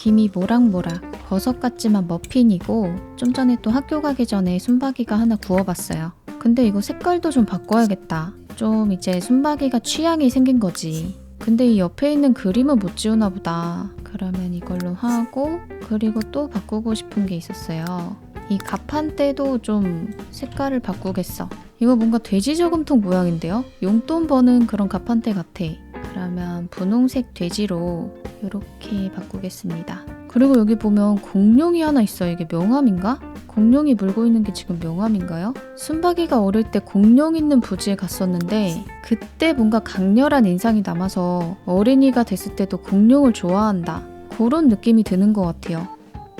김이 모락모락 버섯 같지만 머핀이고 좀 전에 또 학교 가기 전에 순박이가 하나 구워봤어요. 근데 이거 색깔도 좀 바꿔야겠다. 좀 이제 순박이가 취향이 생긴 거지. 근데 이 옆에 있는 그림은 못 지우나 보다. 그러면 이걸로 하고 그리고 또 바꾸고 싶은 게 있었어요. 이 가판대도 좀 색깔을 바꾸겠어. 이거 뭔가 돼지 저금통 모양인데요? 용돈 버는 그런 가판대 같아. 그러면 분홍색 돼지로 이렇게 바꾸겠습니다. 그리고 여기 보면 공룡이 하나 있어요. 이게 명함인가? 공룡이 물고 있는 게 지금 명함인가요? 순박이가 어릴 때 공룡 있는 부지에 갔었는데 그때 뭔가 강렬한 인상이 남아서 어린이가 됐을 때도 공룡을 좋아한다. 그런 느낌이 드는 것 같아요.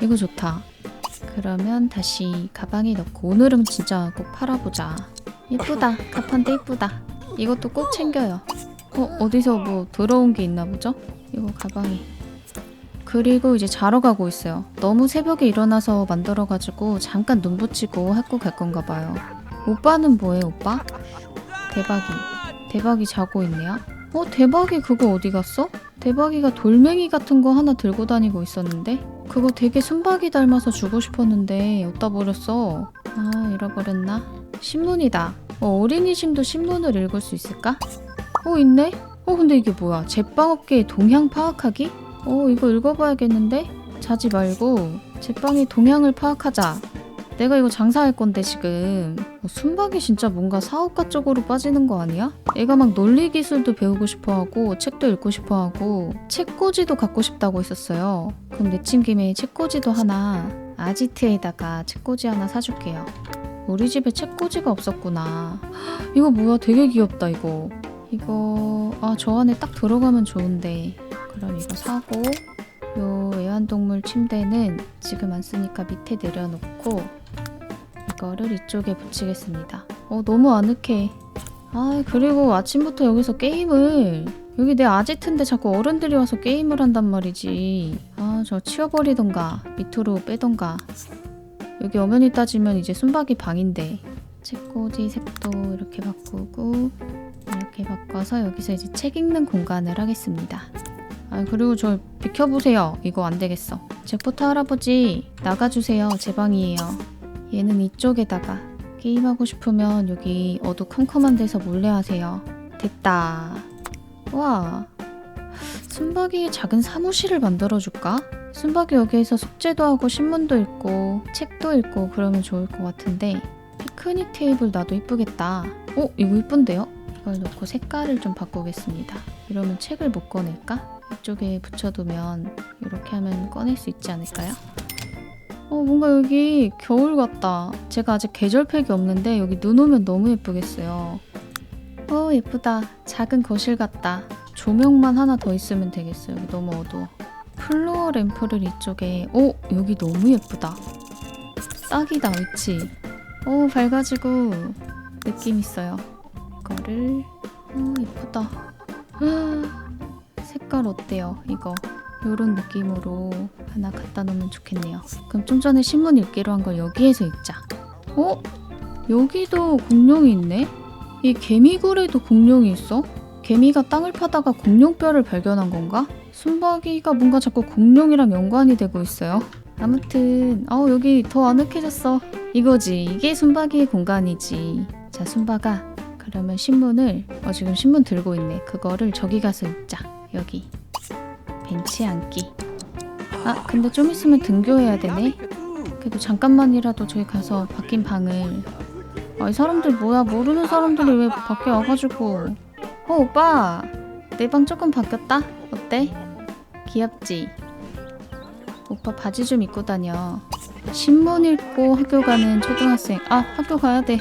이거 좋다. 그러면 다시 가방에 넣고 오늘은 진짜 꼭 팔아보자. 이쁘다. 가판대 이쁘다. 이것도 꼭 챙겨요. 어, 어디서 뭐 들어온 게 있나 보죠? 이거 가방에. 그리고 이제 자러 가고 있어요. 너무 새벽에 일어나서 만들어가지고 잠깐 눈 붙이고 학교 갈 건가 봐요. 오빠는 뭐해, 오빠? 대박이. 대박이 자고 있네요. 어, 대박이 그거 어디 갔어? 대박이가 돌멩이 같은 거 하나 들고 다니고 있었는데? 그거 되게 순박이 닮아서 주고 싶었는데 어디다 버렸어? 아, 잃어버렸나? 신문이다. 어, 어린이심도 신문을 읽을 수 있을까? 어, 있네? 어, 근데 이게 뭐야? 제빵업계의 동향 파악하기? 어, 이거 읽어봐야겠는데? 자지 말고 제빵의 동향을 파악하자. 내가 이거 장사할 건데 지금 어, 순박이 진짜 뭔가 사업가 쪽으로 빠지는 거 아니야? 애가 막 논리 기술도 배우고 싶어하고 책도 읽고 싶어하고 책꽂이도 갖고 싶다고 했었어요. 그럼 내친 김에 책꽂이도 하나 아지트에다가 책꽂이 하나 사줄게요. 우리 집에 책꽂이가 없었구나. 헉, 이거 뭐야? 되게 귀엽다 이거. 이거 아 저 안에 딱 들어가면 좋은데 그럼 이거 사고 요 애완동물 침대는 지금 안 쓰니까 밑에 내려놓고 이거를 이쪽에 붙이겠습니다. 어 너무 아늑해. 아 그리고 아침부터 여기서 게임을 여기 내 아지트인데 자꾸 어른들이 와서 게임을 한단 말이지. 아 저 치워버리던가 밑으로 빼던가. 여기 엄연히 따지면 이제 순박이 방인데 책꽂이 색도 이렇게 바꾸고 이렇게 바꿔서 여기서 이제 책 읽는 공간을 하겠습니다. 아 그리고 저 비켜보세요. 이거 안 되겠어. 잭포터 할아버지 나가주세요. 제 방이에요. 얘는 이쪽에다가 게임하고 싶으면 여기 어두컴컴한 데서 몰래 하세요. 됐다. 와. 순박이의 작은 사무실을 만들어줄까? 순박이 여기에서 숙제도 하고 신문도 읽고 책도 읽고 그러면 좋을 것 같은데 피크닉 테이블 나도 이쁘겠다. 어? 이거 이쁜데요? 이걸 놓고 색깔을 좀 바꾸겠습니다. 이러면 책을 못 꺼낼까? 이쪽에 붙여두면 이렇게 하면 꺼낼 수 있지 않을까요? 어, 뭔가 여기 겨울 같다. 제가 아직 계절팩이 없는데 여기 눈 오면 너무 예쁘겠어요. 어, 예쁘다. 작은 거실 같다. 조명만 하나 더 있으면 되겠어요. 여기 너무 어두워. 플로어 램프를 이쪽에. 오, 여기 너무 예쁘다. 딱이다, 그치? 오, 밝아지고 느낌 있어요. 이거를 어, 예쁘다. 색깔 어때요? 이거 요런 느낌으로 하나 갖다 놓으면 좋겠네요. 그럼 좀 전에 신문 읽기로 한 걸 여기에서 읽자. 어? 여기도 공룡이 있네? 이 개미굴에도 공룡이 있어? 개미가 땅을 파다가 공룡뼈를 발견한 건가? 순박이가 뭔가 자꾸 공룡이랑 연관이 되고 있어요. 아무튼 어 여기 더 아늑해졌어. 이거지. 이게 순박이의 공간이지. 자, 순박아. 그러면 신문을 어 지금 신문 들고 있네. 그거를 저기 가서 읽자. 여기. 벤치 앉기. 아, 근데 좀 있으면 등교해야 되네. 그래도 잠깐만이라도 저기 가서 바뀐 방을. 아, 이 사람들 뭐야? 모르는 사람들이 왜 밖에 와가지고. 어, 오빠. 내 방 조금 바뀌었다. 어때? 귀엽지? 오빠 바지 좀 입고 다녀. 신문 읽고 학교 가는 초등학생. 아, 학교 가야 돼.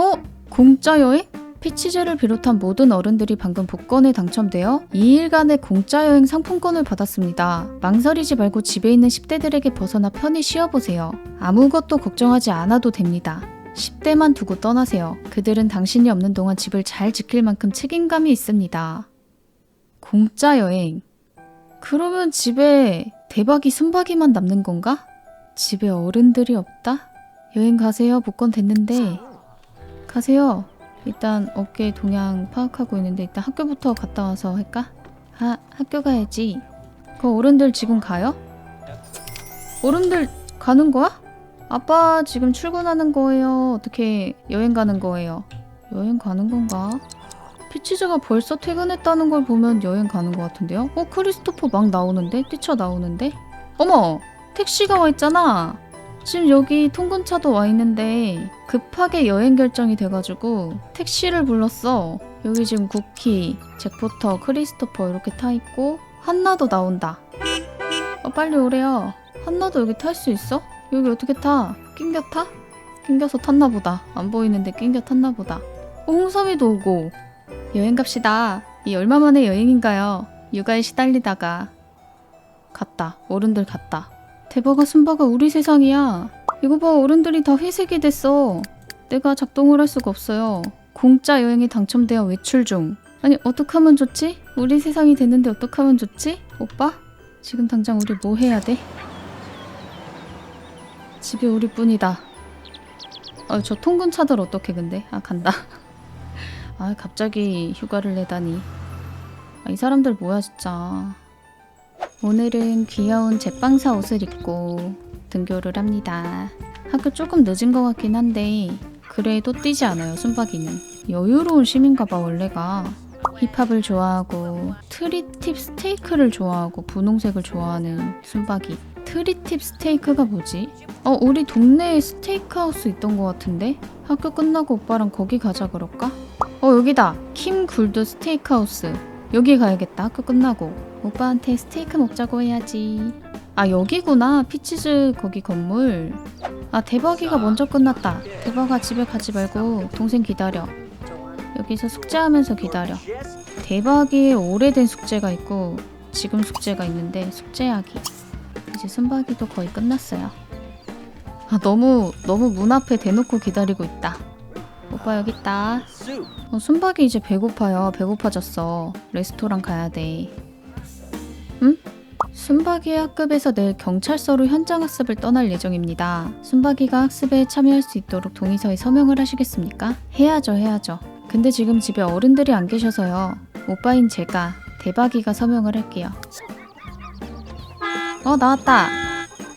어? 공짜 여행? 피치제를 비롯한 모든 어른들이 방금 복권에 당첨되어 2일간의 공짜 여행 상품권을 받았습니다. 망설이지 말고 집에 있는 10대들에게 벗어나 편히 쉬어보세요. 아무것도 걱정하지 않아도 됩니다. 10대만 두고 떠나세요. 그들은 당신이 없는 동안 집을 잘 지킬 만큼 책임감이 있습니다. 공짜 여행. 그러면 집에 대박이 순박이만 남는 건가? 집에 어른들이 없다? 여행 가세요. 복권 됐는데. 가세요. 일단 업계 동향 파악하고 있는데 일단 학교부터 갔다 와서 할까? 아, 학교 가야지. 그 어른들 지금 가요? 어른들 가는 거야? 아빠 지금 출근하는 거예요? 어떻게 여행 가는 거예요? 여행 가는 건가? 피치즈가 벌써 퇴근했다는 걸 보면 여행 가는 것 같은데요? 어, 크리스토퍼 막 나오는데? 뛰쳐 나오는데? 어머! 택시가 와 있잖아! 지금 여기 통근차도 와 있는데 급하게 여행 결정이 돼가지고 택시를 불렀어. 여기 지금 쿠키, 잭포터, 크리스토퍼 이렇게 타 있고 한나도 나온다. 어, 빨리 오래요. 한나도 여기 탈 수 있어? 여기 어떻게 타? 낑겨 타? 낑겨서 탔나 보다. 안 보이는데 낑겨 탔나 보다. 어, 홍삼이도 오고. 여행 갑시다. 이 얼마 만의 여행인가요? 육아에 시달리다가 갔다. 어른들 갔다. 대박아 순바가 우리 세상이야. 이거 봐 어른들이 다 회색이 됐어. 내가 작동을 할 수가 없어요. 공짜 여행에 당첨되어 외출 중. 아니 어떡하면 좋지? 우리 세상이 됐는데 어떡하면 좋지? 오빠? 지금 당장 우리 뭐 해야 돼? 집에 우리뿐이다. 아, 저 통근 차들 어떻게 근데? 아 간다. 아 갑자기 휴가를 내다니. 아, 이 사람들 뭐야 진짜. 오늘은 귀여운 제빵사 옷을 입고 등교를 합니다. 학교 조금 늦은 것 같긴 한데 그래도 뛰지 않아요 순박이는. 여유로운 시민가봐 원래가. 힙합을 좋아하고 트리팁 스테이크를 좋아하고 분홍색을 좋아하는 순박이. 트리팁 스테이크가 뭐지? 어 우리 동네에 스테이크 하우스 있던 것 같은데? 학교 끝나고 오빠랑 거기 가자 그럴까? 어 여기다 킴 굴드 스테이크 하우스 여기 가야겠다. 학교 끝나고. 오빠한테 스테이크 먹자고 해야지. 아 여기구나. 피치즈 거기 건물. 아 대박이가 먼저 끝났다. 대박아 집에 가지 말고 동생 기다려. 여기서 숙제하면서 기다려. 대박이의 오래된 숙제가 있고 지금 숙제가 있는데 숙제하기. 이제 순박이도 거의 끝났어요. 아 너무 너무 문 앞에 대놓고 기다리고 있다 오빠 여기 있다 어, 순박이 이제 배고파요. 배고파졌어. 레스토랑 가야 돼. 응? 순박이의 학급에서 내일 경찰서로 현장 학습을 떠날 예정입니다. 순박이가 학습에 참여할 수 있도록 동의서에 서명을 하시겠습니까? 해야죠, 해야죠. 근데 지금 집에 어른들이 안 계셔서요. 오빠인 제가 대박이가 서명을 할게요. 어, 나왔다.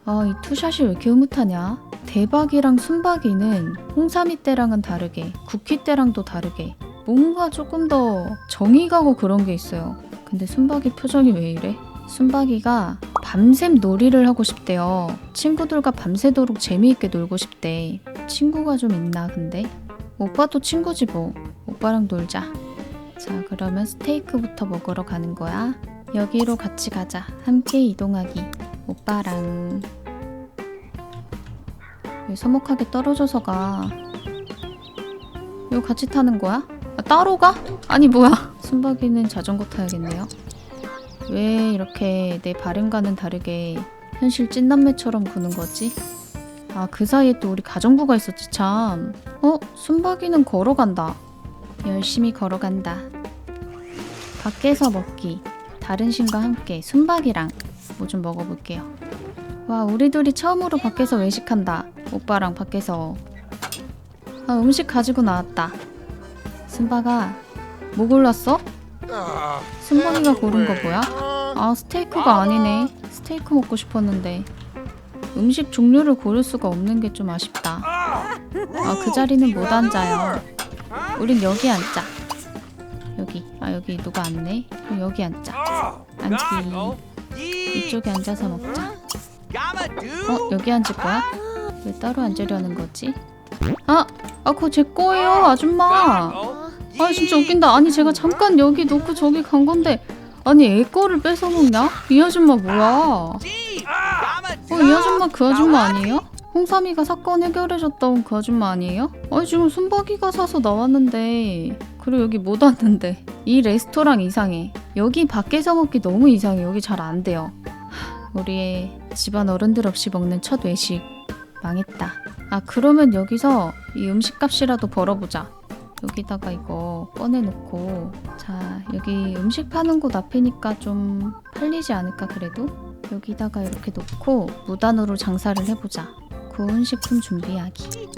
아, 이 투샷이 왜 이렇게 흐뭇하냐? 대박이랑 순박이는 홍삼이 때랑은 다르게 쿠키 때랑도 다르게 뭔가 조금 더 정이 가고 그런 게 있어요. 근데 순박이 표정이 왜 이래? 순박이가 밤샘 놀이를 하고 싶대요. 친구들과 밤새도록 재미있게 놀고 싶대. 친구가 좀 있나 근데? 오빠도 친구지 뭐. 오빠랑 놀자. 자 그러면 스테이크부터 먹으러 가는 거야. 여기로 같이 가자. 함께 이동하기. 오빠랑 왜 서먹하게 떨어져서 가? 이거 같이 타는 거야? 아, 따로 가? 아니 뭐야? 순박이는 자전거 타야겠네요. 왜 이렇게 내 바램과는 다르게 현실 찐남매처럼 구는 거지? 아 그 사이에 또 우리 가정부가 있었지 참. 어? 순박이는 걸어간다. 열심히 걸어간다. 밖에서 먹기. 다른 신과 함께 순박이랑 뭐 좀 먹어볼게요. 와 우리 둘이 처음으로 밖에서 외식한다. 오빠랑 밖에서 아, 음식 가지고 나왔다. 순박아 뭐 골랐어? 순박이가 고른 거 뭐야? 아 스테이크가 아니네. 스테이크 먹고 싶었는데 음식 종류를 고를 수가 없는 게 좀 아쉽다. 아 그 자리는 못 앉아요. 우린 여기 앉자. 여기 아 여기 누가 앉네? 그럼 여기 앉자. 앉기 이쪽에 앉아서 먹자. 어 여기 앉을 거야? 왜 따로 앉으려는 거지? 아, 아 그거 제 거예요 아줌마. 아 진짜 웃긴다. 아니 제가 잠깐 여기 놓고 저기 간 건데 아니 애 거를 뺏어 먹냐? 이 아줌마 뭐야? 어 이 아줌마 그 아줌마 아니에요? 홍삼이가 사건 해결해줬다 온그 아줌마 아니에요? 아니 지금 순박이가 사서 나왔는데 그리고 여기 못 왔는데 이 레스토랑 이상해. 여기 밖에서 먹기 너무 이상해. 여기 잘 안 돼요. 하, 우리의 집안 어른들 없이 먹는 첫 외식 망했다. 아 그러면 여기서 이 음식값이라도 벌어보자. 여기다가 이거 꺼내놓고 자 여기 음식 파는 곳 앞이니까 좀 팔리지 않을까 그래도 여기다가 이렇게 놓고 무단으로 장사를 해보자. 구운 식품 준비하기.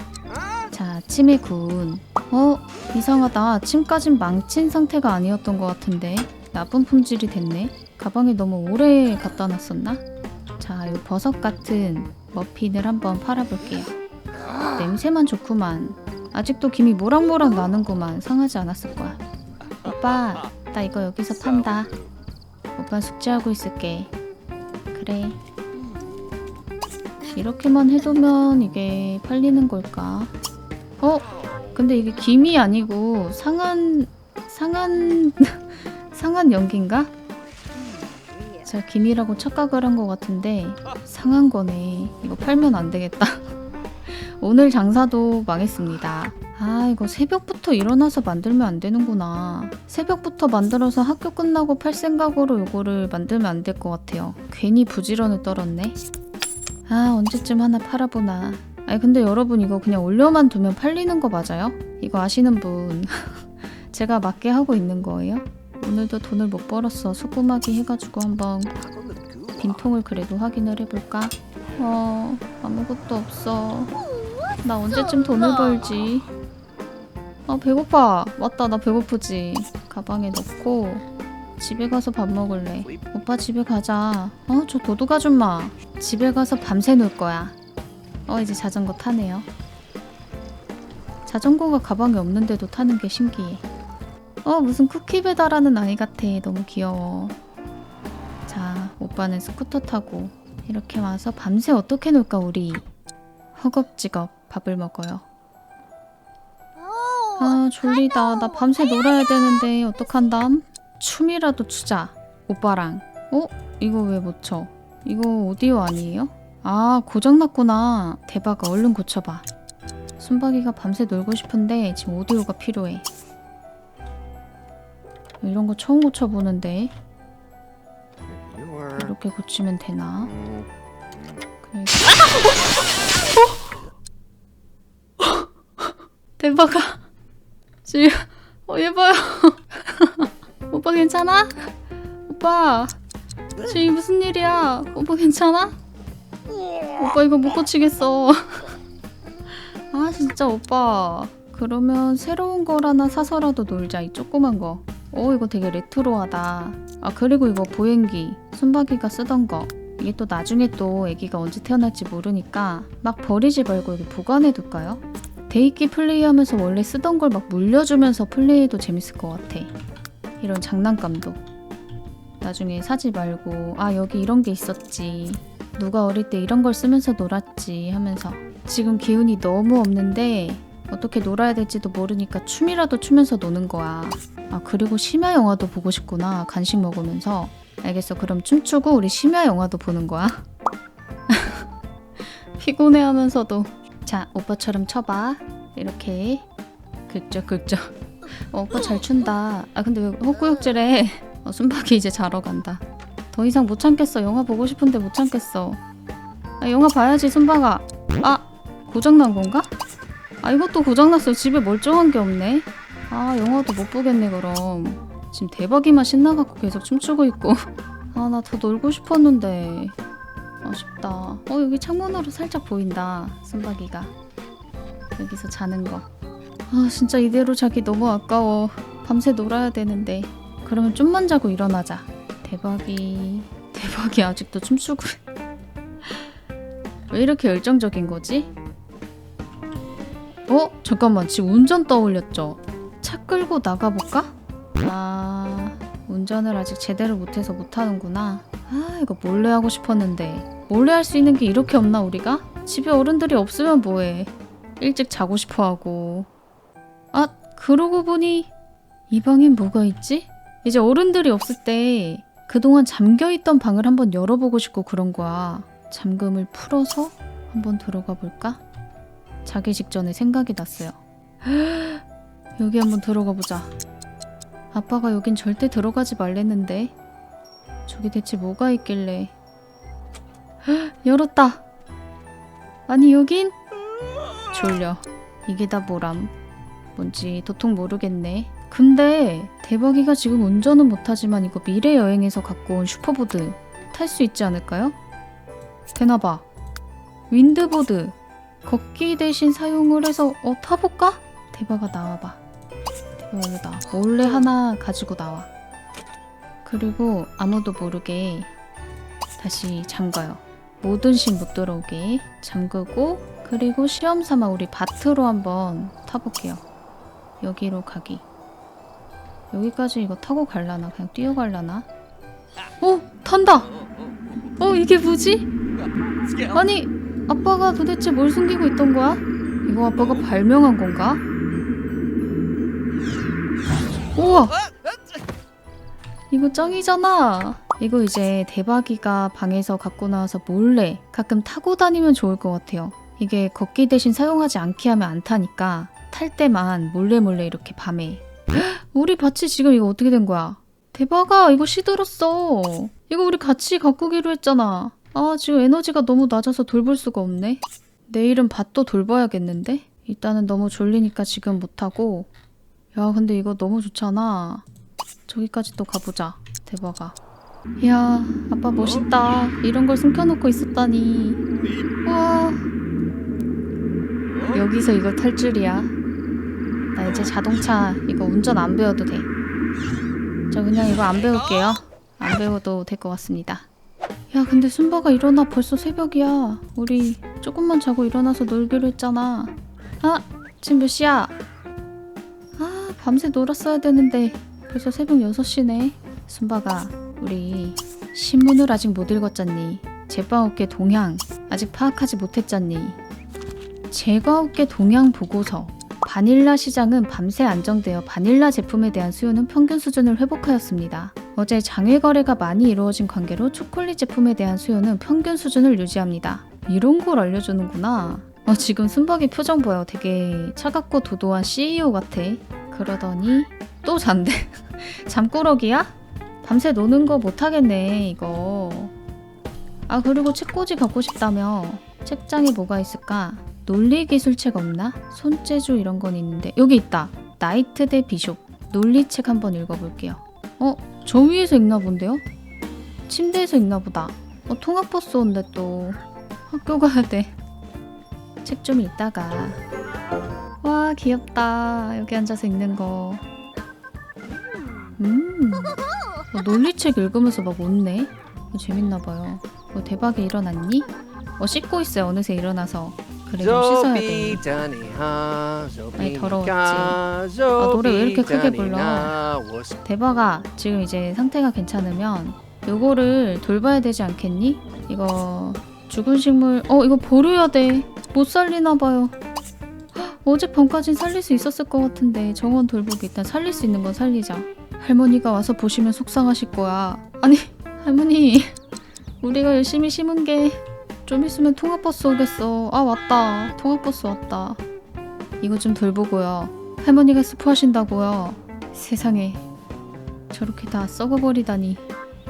자 아침에 구운. 어 이상하다. 아침까진 망친 상태가 아니었던 것 같은데 나쁜 품질이 됐네. 가방에 너무 오래 갖다 놨었나? 자, 이 버섯 같은 머핀을 한번 팔아볼게요. 냄새만 좋구만. 아직도 김이 모락모락 나는구만. 상하지 않았을 거야. 오빠, 나 이거 여기서 판다. 오빠 숙제하고 있을게. 그래. 이렇게만 해두면 이게 팔리는 걸까? 어? 근데 이게 김이 아니고 상한 상한 상한 연기인가? 제가 김이라고 착각을 한 것 같은데 상한 거네. 이거 팔면 안 되겠다. 오늘 장사도 망했습니다. 아 이거 새벽부터 일어나서 만들면 안 되는구나. 새벽부터 만들어서 학교 끝나고 팔 생각으로 이거를 만들면 안 될 것 같아요. 괜히 부지런을 떨었네. 아 언제쯤 하나 팔아보나. 아니 근데 여러분 이거 그냥 올려만 두면 팔리는 거 맞아요? 이거 아시는 분 제가 맞게 하고 있는 거예요? 오늘도 돈을 못 벌었어. 수구마기 해가지고 한번 빈통을 그래도 확인을 해볼까? 어 아무것도 없어. 나 언제쯤 돈을 벌지? 아 배고파. 맞다 나 배고프지. 가방에 넣고 집에 가서 밥 먹을래. 오빠 집에 가자. 어 저 도둑 아줌마. 집에 가서 밤새 놀 거야. 어 이제 자전거 타네요. 자전거가 가방에 없는데도 타는 게 신기해 어 무슨 쿠키 배달하는 아이 같아. 너무 귀여워. 자 오빠는 스쿠터 타고 이렇게 와서 밤새 어떻게 놀까 우리? 허겁지겁 밥을 먹어요. 아 졸리다. 나 밤새 놀아야 되는데 어떡한담? 춤이라도 추자 오빠랑. 어? 이거 왜못 춰? 이거 오디오 아니에요? 아 고장났구나. 대박아 얼른 고쳐봐. 순박이가 밤새 놀고 싶은데 지금 오디오가 필요해 이런 거 처음 고쳐보는데 이렇게 고치면 되나? 그래. 어? 대박아 지금 어얘 봐요 오빠 괜찮아? 오빠 지금 무슨 일이야? 오빠 괜찮아? 오빠 이거 못 고치겠어 아 진짜 오빠 그러면 새로운 걸 하나 사서라도 놀자 이 조그만 거. 오 이거 되게 레트로하다. 아 그리고 이거 보행기 순박이가 쓰던 거. 이게 또 나중에 또 아기가 언제 태어날지 모르니까 막 버리지 말고 여기 보관해 둘까요? 데이키 플레이하면서 원래 쓰던 걸 막 물려주면서 플레이해도 재밌을 것 같아. 이런 장난감도. 나중에 사지 말고 아 여기 이런 게 있었지. 누가 어릴 때 이런 걸 쓰면서 놀았지 하면서 지금 기운이 너무 없는데 어떻게 놀아야 될지도 모르니까 춤이라도 추면서 노는 거야. 아, 그리고 심야 영화도 보고 싶구나. 간식 먹으면서. 알겠어. 그럼 춤추고 우리 심야 영화도 보는 거야. 피곤해 하면서도. 자, 오빠처럼 쳐봐. 이렇게. 긁죠, 긁죠. 어, 오빠 잘 춘다. 아, 근데 왜 헛구역질해? 어, 순박이 이제 자러 간다. 더 이상 못 참겠어. 영화 보고 싶은데 못 참겠어. 아, 영화 봐야지, 순박아. 아, 고장난 건가? 아 이것도 고장났어 집에 멀쩡한 게 없네. 아 영화도 못 보겠네 그럼. 지금 대박이만 신나갖고 계속 춤추고 있고. 아 나 더 놀고 싶었는데. 아쉽다. 어 여기 창문으로 살짝 보인다 순박이가. 여기서 자는 거아 진짜 이대로 자기 너무 아까워. 밤새 놀아야 되는데. 그러면 좀만 자고 일어나자. 대박이. 대박이 아직도 춤추고. 왜 이렇게 열정적인 거지? 어? 잠깐만 지금 운전 떠올렸죠? 차 끌고 나가볼까? 아... 운전을 아직 제대로 못해서 못하는구나 아 이거 몰래 하고 싶었는데 몰래 할 수 있는 게 이렇게 없나 우리가? 집에 어른들이 없으면 뭐해 일찍 자고 싶어하고 아 그러고 보니 이 방엔 뭐가 있지? 이제 어른들이 없을 때 그동안 잠겨있던 방을 한번 열어보고 싶고 그런 거야 잠금을 풀어서 한번 들어가 볼까? 자기 직전에 생각이 났어요. 여기 한번 들어가 보자. 아빠가 여긴 절대 들어가지 말랬는데. 저기 대체 뭐가 있길래. 열었다. 아니 여긴 졸려. 이게 다 뭐람. 뭔지 도통 모르겠네. 근데 대박이가 지금 운전은 못하지만 이거 미래 여행에서 갖고 온 슈퍼보드 탈 수 있지 않을까요? 되나봐. 윈드보드 걷기 대신 사용을 해서 어 타볼까? 대박아 나와봐. 나와. 몰래 하나 가지고 나와. 그리고 아무도 모르게 다시 잠가요. 모든 신 못 들어오게 잠그고 그리고 시험 삼아 우리 밭으로 한번 타볼게요. 여기로 가기. 여기까지 이거 타고 갈라나? 그냥 뛰어갈라나? 어? 탄다! 어 이게 뭐지? 아니 아빠가 도대체 뭘 숨기고 있던 거야? 이거 아빠가 발명한 건가? 우와! 이거 짱이잖아. 이거 이제 대박이가 방에서 갖고 나와서 몰래 가끔 타고 다니면 좋을 것 같아요. 이게 걷기 대신 사용하지 않게 하면 안 타니까 탈 때만 몰래 몰래 이렇게 밤에. 헉, 우리 밭이 지금 이거 어떻게 된 거야? 대박아 이거 시들었어. 이거 우리 같이 가꾸기로 했잖아. 아 지금 에너지가 너무 낮아서 돌볼 수가 없네. 내일은 밭도 돌봐야겠는데? 일단은 너무 졸리니까 지금 못하고 야 근데 이거 너무 좋잖아. 저기까지 또 가보자. 대박아. 이야, 아빠 멋있다. 이런 걸 숨겨놓고 있었다니. 와. 여기서 이걸 탈 줄이야. 나 이제 자동차 이거 운전 안 배워도 돼. 저 그냥 이거 안 배울게요. 안 배워도 될 것 같습니다. 야, 근데 순바가 일어나 벌써 새벽이야. 우리 조금만 자고 일어나서 놀기로 했잖아. 아, 지금 몇 시야? 아, 밤새 놀았어야 되는데 벌써 새벽 6시네. 순바가 우리 신문을 아직 못 읽었잖니. 제과업계 동향 아직 파악하지 못했잖니. 제과업계 동향 보고서. 바닐라 시장은 밤새 안정되어 바닐라 제품에 대한 수요는 평균 수준을 회복하였습니다. 어제 장외 거래가 많이 이루어진 관계로 초콜릿 제품에 대한 수요는 평균 수준을 유지합니다. 이런 걸 알려주는구나. 어, 지금 순박이 표정 보여. 되게 차갑고 도도한 CEO 같아. 그러더니 또 잔대. 잠꾸러기야? 밤새 노는 거 못하겠네, 이거. 아, 그리고 책꽂이 갖고 싶다며. 책장에 뭐가 있을까? 논리기술책 없나? 손재주 이런 건 있는데. 여기 있다. 나이트 대 비숍. 논리책 한번 읽어볼게요. 어? 저 위에서 읽나 본데요? 침대에서 읽나 보다. 어, 통합버스 온대 또. 학교 가야 돼. 책 좀 읽다가. 와, 귀엽다. 여기 앉아서 읽는 거. 음. 어, 논리책 읽으면서 막 웃네. 어, 재밌나 봐요. 어, 대박이 일어났니? 어 씻고 있어요. 어느새 일어나서. 그래 좀 씻어야 돼. 많이 더러웠지. 아 노래 왜 이렇게 크게 불러? 대박아 지금 이제 상태가 괜찮으면 요거를 돌봐야 되지 않겠니? 이거 죽은 식물 어 이거 버려야 돼못 살리나 봐요 헉, 어젯밤까진 살릴 수 있었을 것 같은데 정원 돌보기 일단 살릴 수 있는 건 살리자 할머니가 와서 보시면 속상하실 거야 아니 할머니 우리가 열심히 심은 게 좀 있으면 통합버스 오겠어. 아 왔다. 통합버스 왔다. 이거 좀 돌보고요. 할머니가 스포하신다고요. 세상에. 저렇게 다 썩어버리다니.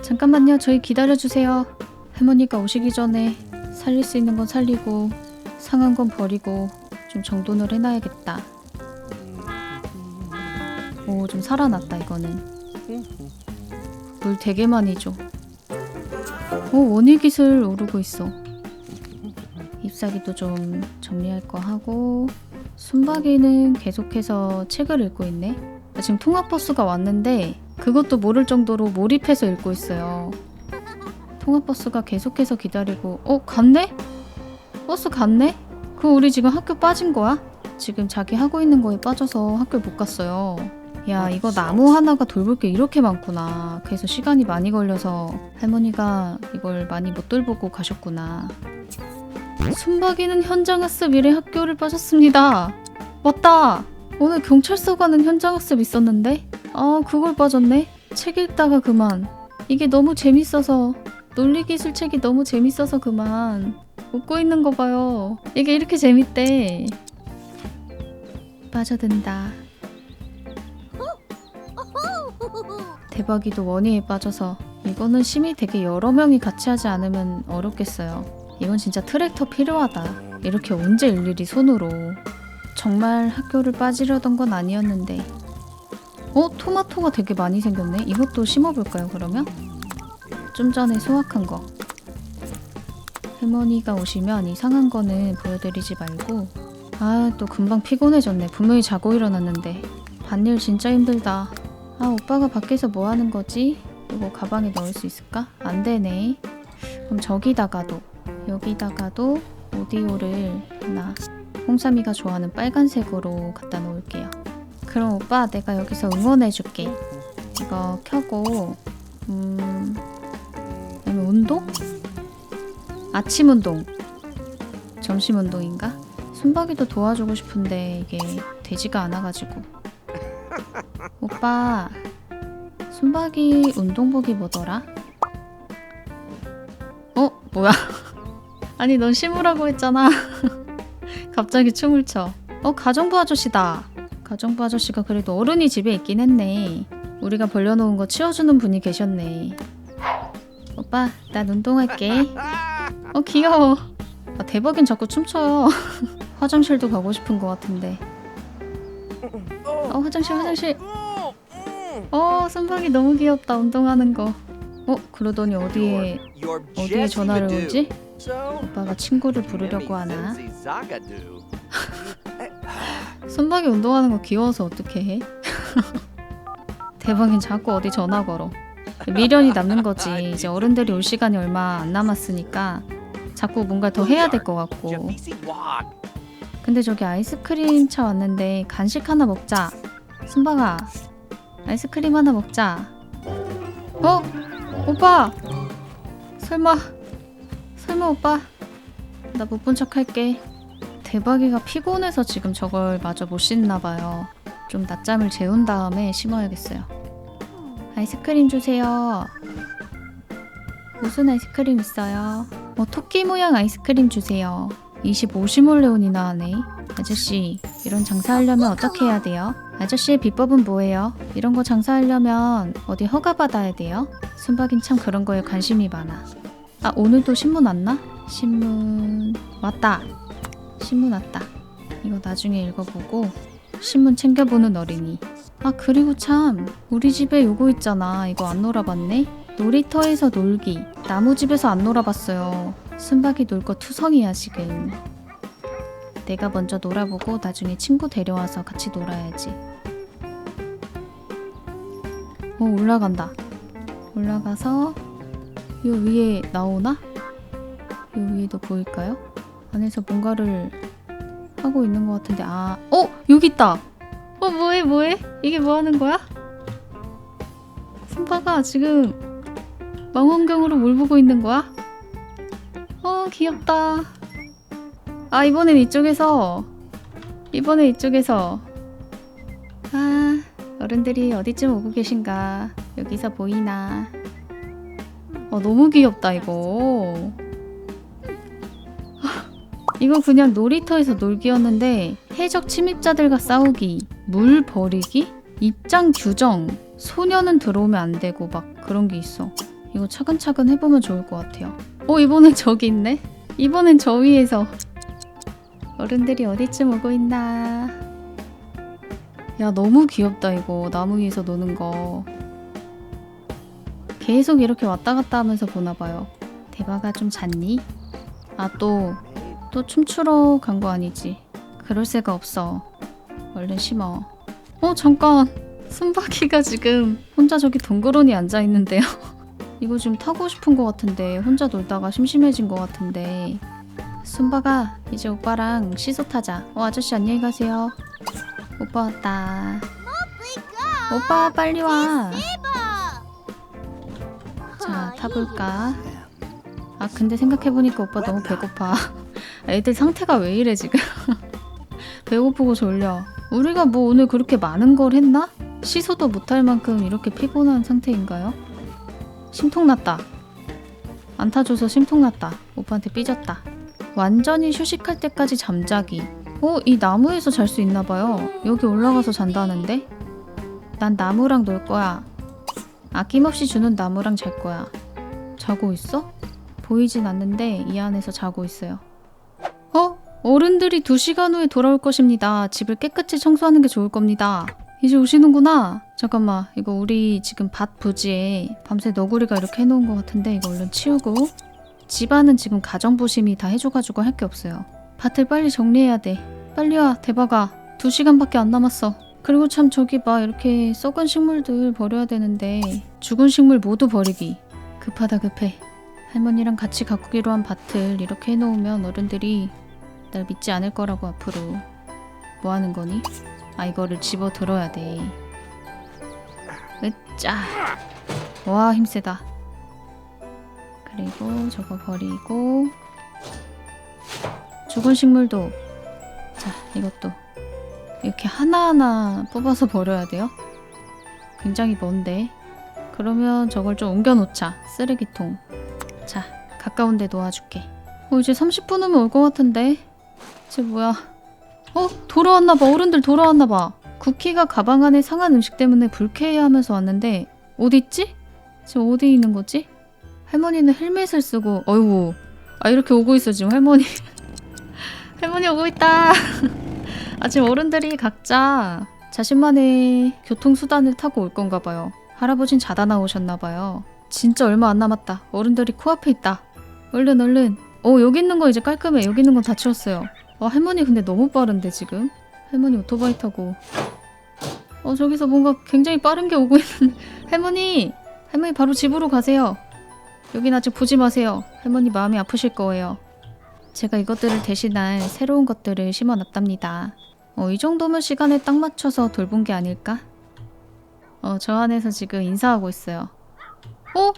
잠깐만요. 저희 기다려주세요. 할머니가 오시기 전에 살릴 수 있는 건 살리고 상한 건 버리고 좀 정돈을 해놔야겠다. 오 좀 살아났다 이거는. 물 되게 많이 줘 오 원일 기술 오르고 있어 잎사귀도 좀 정리할 거 하고 순박이는 계속해서 책을 읽고 있네 지금 통합버스가 왔는데 그것도 모를 정도로 몰입해서 읽고 있어요. 통합버스가 계속해서 기다리고 어 갔네? 버스 갔네? 그럼 우리 지금 학교 빠진 거야? 지금 자기 하고 있는 거에 빠져서 학교 못 갔어요. 야 이거 나무 하나가 돌볼 게 이렇게 많구나. 그래서 시간이 많이 걸려서 할머니가 이걸 많이 못 돌보고 가셨구나. 순박이는 현장학습 일에 학교를 빠졌습니다. 맞다. 오늘 경찰서 가는 현장학습 있었는데? 아, 그걸 빠졌네? 책 읽다가 그만. 이게 너무 재밌어서. 논리기술 책이 너무 재밌어서 그만. 웃고 있는 거 봐요. 이게 이렇게 재밌대. 빠져든다. 대박이도 원희에 빠져서 이거는 심의 되게 여러 명이 같이 하지 않으면 어렵겠어요. 이건 진짜 트랙터 필요하다. 이렇게 언제 일일이 손으로. 정말 학교를 빠지려던 건 아니었는데. 어? 토마토가 되게 많이 생겼네? 이것도 심어볼까요, 그러면? 좀 전에 수확한 거. 할머니가 오시면 이상한 거는 보여드리지 말고. 아, 또 금방 피곤해졌네. 분명히 자고 일어났는데. 밭일 진짜 힘들다. 아, 오빠가 밖에서 뭐 하는 거지? 이거 가방에 넣을 수 있을까? 안 되네. 그럼 저기다가도 여기다가도 오디오를 하나 홍삼이가 좋아하는 빨간색으로 갖다 놓을게요. 그럼 오빠 내가 여기서 응원해줄게. 이거 켜고 음 운동? 아침 운동, 점심 운동인가? 순박이도 도와주고 싶은데 이게 되지가 않아가지고. 오빠 순박이 운동복이 뭐더라? 어 뭐야? 아니 넌 심으라고 했잖아. 갑자기 춤을 춰. 어 가정부 아저씨다. 가정부 아저씨가 그래도 어른이 집에 있긴 했네. 우리가 벌려놓은 거 치워주는 분이 계셨네. 오빠 난 운동할게. 어 귀여워. 아, 대박인 자꾸 춤춰요. 화장실도 가고 싶은 것 같은데. 어 화장실 화장실. 어 순박이 너무 귀엽다 운동하는 거. 어 그러더니 어디에 어디에 전화를 오지? 오빠가 친구를 부르려고 하나? 순박이 운동하는 거 귀여워서 어떻게 해? 대박인 자꾸 어디 전화 걸어. 미련이 남는 거지. 이제 어른들이 올 시간이 얼마 안 남았으니까 자꾸 뭔가 더 해야 될 것 같고. 근데 저기 아이스크림 차 왔는데 간식 하나 먹자. 순박아, 아이스크림 하나 먹자. 어? 오빠! 설마, 설마 오빠? 나 못 본 척 할게. 대박이가 피곤해서 지금 저걸 마저 못 씻나 봐요. 좀 낮잠을 재운 다음에 심어야겠어요. 아이스크림 주세요. 무슨 아이스크림 있어요? 어, 토끼 모양 아이스크림 주세요. 25시몰레온이나 하네. 아저씨, 이런 장사하려면 어떻게 해야 돼요? 아저씨의 비법은 뭐예요? 이런 거 장사하려면 어디 허가 받아야 돼요? 순박인 참 그런 거에 관심이 많아. 아, 오늘도 신문 왔나? 신문 왔다. 신문 왔다. 이거 나중에 읽어보고 신문 챙겨보는 어린이. 아 그리고 참 우리 집에 요거 있잖아. 이거 안 놀아봤네. 놀이터에서 놀기. 나무집에서 안 놀아봤어요. 순박이 놀 거 투성이야 지금. 내가 먼저 놀아보고 나중에 친구 데려와서 같이 놀아야지. 어 올라간다. 올라가서 요 위에 나오나? 요 위에도 보일까요? 안에서 뭔가를 하고 있는 것 같은데 아, 어 여기 있다. 어 뭐해 뭐해? 이게 뭐 하는 거야? 순바가 지금 망원경으로 뭘 보고 있는 거야? 어 귀엽다. 아 이번엔 이쪽에서 이번엔 이쪽에서 아 어른들이 어디쯤 오고 계신가 여기서 보이나? 어 너무 귀엽다 이거. 이거 그냥 놀이터에서 놀기였는데 해적 침입자들과 싸우기, 물 버리기, 입장 규정, 소녀는 들어오면 안 되고 막 그런 게 있어. 이거 차근차근 해보면 좋을 것 같아요. 어 이번엔 저기 있네. 이번엔 저 위에서 어른들이 어디쯤 오고 있나. 야 너무 귀엽다 이거 나무 위에서 노는 거. 계속 이렇게 왔다 갔다 하면서 보나 봐요. 대바가 좀 잤니? 아 또 또 춤추러 간 거 아니지? 그럴 새가 없어. 얼른 심어. 어 잠깐. 순박이가 지금 혼자 저기 동그러니 앉아 있는데요. 이거 좀 타고 싶은 것 같은데 혼자 놀다가 심심해진 것 같은데. 순박아 이제 오빠랑 시소 타자. 어 아저씨 안녕히 가세요. 오빠 왔다. 오빠 빨리 와. 자 타볼까? 아 근데 생각해보니까 오빠 너무 배고파. 애들 상태가 왜 이래 지금? 배고프고 졸려. 우리가 뭐 오늘 그렇게 많은 걸 했나? 씻어도 못할 만큼 이렇게 피곤한 상태인가요? 심통 났다. 안 타줘서 심통 났다. 오빠한테 삐졌다. 완전히 휴식할 때까지 잠자기. 어, 이 나무에서 잘 수 있나 봐요. 여기 올라가서 잔다는데? 난 나무랑 놀 거야. 아낌없이 주는 나무랑 잘 거야. 자고 있어? 보이진 않는데 이 안에서 자고 있어요. 어? 어른들이 2시간 후에 돌아올 것입니다. 집을 깨끗이 청소하는 게 좋을 겁니다. 이제 오시는구나. 잠깐만, 이거 우리 지금 밭 부지에 밤새 너구리가 이렇게 해놓은 것 같은데 이거 얼른 치우고 집안은 지금 가정부심이 다 해줘가지고 할 게 없어요. 밭을 빨리 정리해야 돼. 빨리 와, 대박아. 2시간밖에 안 남았어. 그리고 참 저기 막 이렇게 썩은 식물들 버려야 되는데 죽은 식물 모두 버리기. 급하다 급해. 할머니랑 같이 가꾸기로 한 밭을 이렇게 해놓으면 어른들이 날 믿지 않을 거라고 앞으로. 뭐 하는 거니? 아 이거를 집어 들어야 돼. 으짜. 와 힘세다. 그리고 저거 버리고 죽은 식물도 자 이것도 이렇게 하나하나 뽑아서 버려야 돼요. 굉장히 먼데 그러면 저걸 좀 옮겨 놓자. 쓰레기통. 자 가까운 데 놓아줄게. 어 이제 30분 후면 올 것 같은데? 쟤 뭐야? 어? 돌아왔나봐. 어른들 돌아왔나봐. 쿠키가 가방 안에 상한 음식 때문에 불쾌해하면서 왔는데 어디 있지? 지금 어디 있는 거지? 할머니는 헬멧을 쓰고 어이구. 아 이렇게 오고 있어 지금 할머니. 할머니 오고 있다. 아 지금 어른들이 각자 자신만의 교통수단을 타고 올 건가 봐요 할아버진 자다 나오셨나 봐요. 진짜 얼마 안 남았다. 어른들이 코앞에 있다. 얼른 얼른. 어 여기 있는 거 이제 깔끔해. 여기 있는 건 다 치웠어요. 와 할머니 근데 너무 빠른데 지금? 할머니 오토바이 타고. 어 저기서 뭔가 굉장히 빠른 게 오고 있는. 할머니! 할머니 바로 집으로 가세요. 여긴 아직 보지 마세요. 할머니 마음이 아프실 거예요. 제가 이것들을 대신할 새로운 것들을 심어놨답니다. 어, 이 정도면 시간에 딱 맞춰서 돌본 게 아닐까? 어, 저 안에서 지금 인사하고 있어요. 어?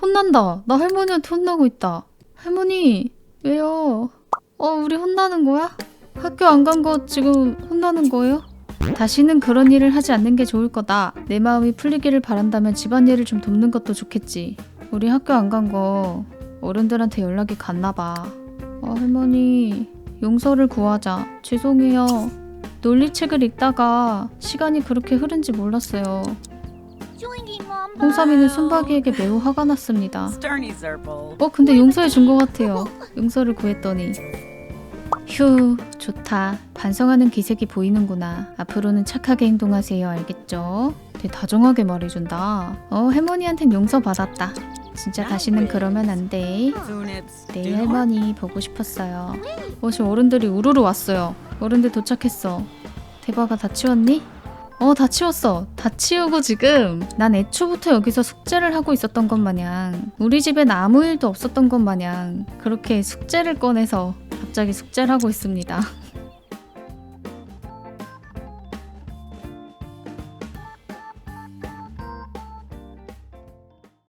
혼난다. 나 할머니한테 혼나고 있다. 할머니, 왜요? 어, 우리 혼나는 거야? 학교 안 간 거 지금 혼나는 거예요? 다시는 그런 일을 하지 않는 게 좋을 거다. 내 마음이 풀리기를 바란다면 집안일을 좀 돕는 것도 좋겠지. 우리 학교 안 간 거 어른들한테 연락이 갔나 봐. 어, 할머니, 용서를 구하자. 죄송해요. 논리책을 읽다가 시간이 그렇게 흐른지 몰랐어요. 홍삼이는 순박이에게 매우 화가 났습니다. 어, 근데 용서해 준 것 같아요. 용서를 구했더니. 휴, 좋다. 반성하는 기색이 보이는구나. 앞으로는 착하게 행동하세요. 알겠죠? 되게 다정하게 말해준다. 어, 할머니한텐 용서 받았다. 진짜 다시는 그러면 안 돼. 내 할머니 보고 싶었어요. 어, 지금 어른들이 우르르 왔어요. 어른들 도착했어. 대박아 다 치웠니? 어, 다 치웠어. 다 치우고 지금 난 애초부터 여기서 숙제를 하고 있었던 것 마냥 우리 집엔 아무 일도 없었던 것 마냥 그렇게 숙제를 꺼내서 갑자기 숙제를 하고 있습니다.